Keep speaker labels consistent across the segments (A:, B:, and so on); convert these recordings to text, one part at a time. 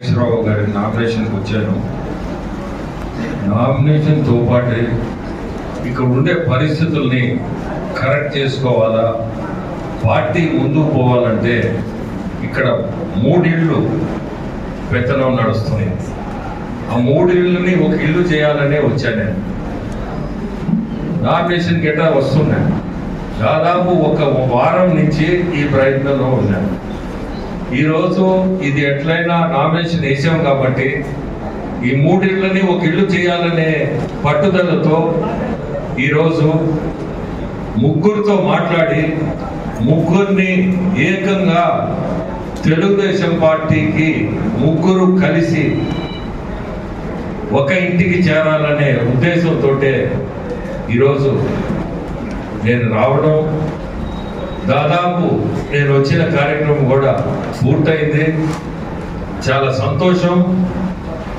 A: రావు గారి నామినేషన్కి వచ్చాను. నామినేషన్తో పాటు ఇక్కడ ఉండే పరిస్థితుల్ని కరెక్ట్ చేసుకోవాలా? పార్టీ ముందుకు పోవాలంటే ఇక్కడ మూడిళ్ళు పెత్తనం నడుస్తున్నాయి. ఆ మూడిళ్ళని ఒక ఇల్లు చేయాలనే వచ్చాను నేను. నామినేషన్ గిట్ట వస్తున్నాను దాదాపు ఒక వారం నుంచి ఈ ప్రయత్నంలో ఉన్నాను ఈరోజు ఇది ఎట్లయినా నామినేషన్ వేసాం కాబట్టి ఈ మూడిళ్ళని ఒక ఇల్లు చేయాలనే పట్టుదలతో ఈరోజు ముగ్గురితో మాట్లాడి ముగ్గురిని ఏకంగా తెలుగుదేశం పార్టీకి ముగ్గురు కలిసి ఒక ఇంటికి చేరాలనే ఉద్దేశంతో ఈరోజు నేను రావడం దాదాపు నేను వచ్చిన కార్యక్రమం కూడా పూర్తయింది. చాలా సంతోషం.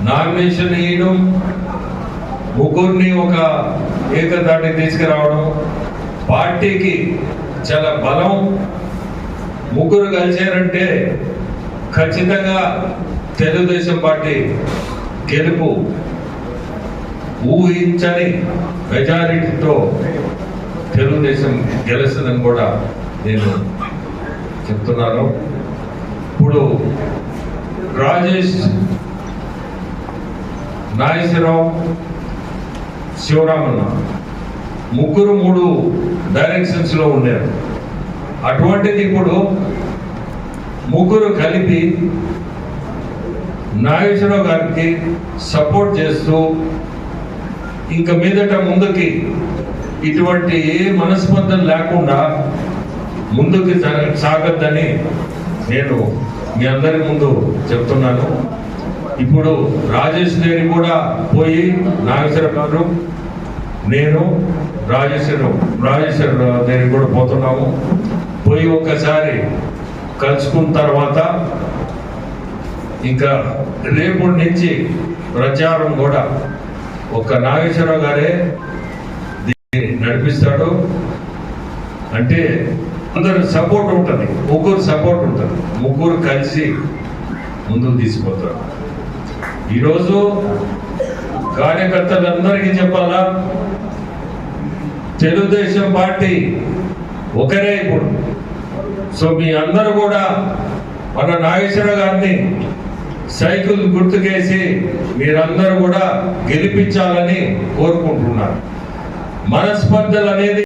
A: నామినేషన్ వేయడం ముగ్గురిని ఒక ఏకదాటి తీసుకురావడం పార్టీకి చాలా బలం. ముగ్గురు కలిశారంటే ఖచ్చితంగా తెలుగుదేశం పార్టీ గెలుపు ఊహించని మెజారిటీతో తెలుగుదేశం గెలుస్తుందని కూడా నేను చెప్తున్నాను. ఇప్పుడు రాజేష్ నాగేశ్వరరావు శివరామన్న ముగ్గురు మూడు డైరెక్షన్స్లో ఉన్నారు అటువంటిది ఇప్పుడు ముగ్గురు కలిపి నాగేశ్వరరావు గారికి సపోర్ట్ చేస్తూ ఇంకా మీదట ముందుకి ఇటువంటి ఏ మనస్పందన లేకుండా ముందుకు సాగద్దని నేను మీ అందరి ముందు చెప్తున్నాను. ఇప్పుడు రాజేష్ గారి కూడా పోయి నాగేశ్వర గారు నేను రాజేశ్వర రాజేశ్వర దగ్గర కూడా పోతున్నాము. పోయి ఒక్కసారి కలుసుకున్న తర్వాత ఇంకా రేపటి నుంచి ప్రచారం కూడా ఒక నాగేశ్వరరావు గారే దీన్ని నడిపిస్తాడు. అంటే అందరు సపోర్ట్ ఉంటుంది. ముగ్గురు సపోర్ట్ ఉంటుంది. ముగ్గురు కలిసి ముందుకు తీసుకుపోతారు. ఈరోజు కార్యకర్తలందరికీ చెప్పాలా? తెలుగుదేశం పార్టీ ఒకరే ఇప్పుడు. సో మీ అందరూ కూడా మన నాగేశ్వర గారిని సైకిల్ గుర్తుకేసి మీరందరూ కూడా గెలిపించాలని కోరుకుంటున్నారు. మనస్పర్ధలు అనేది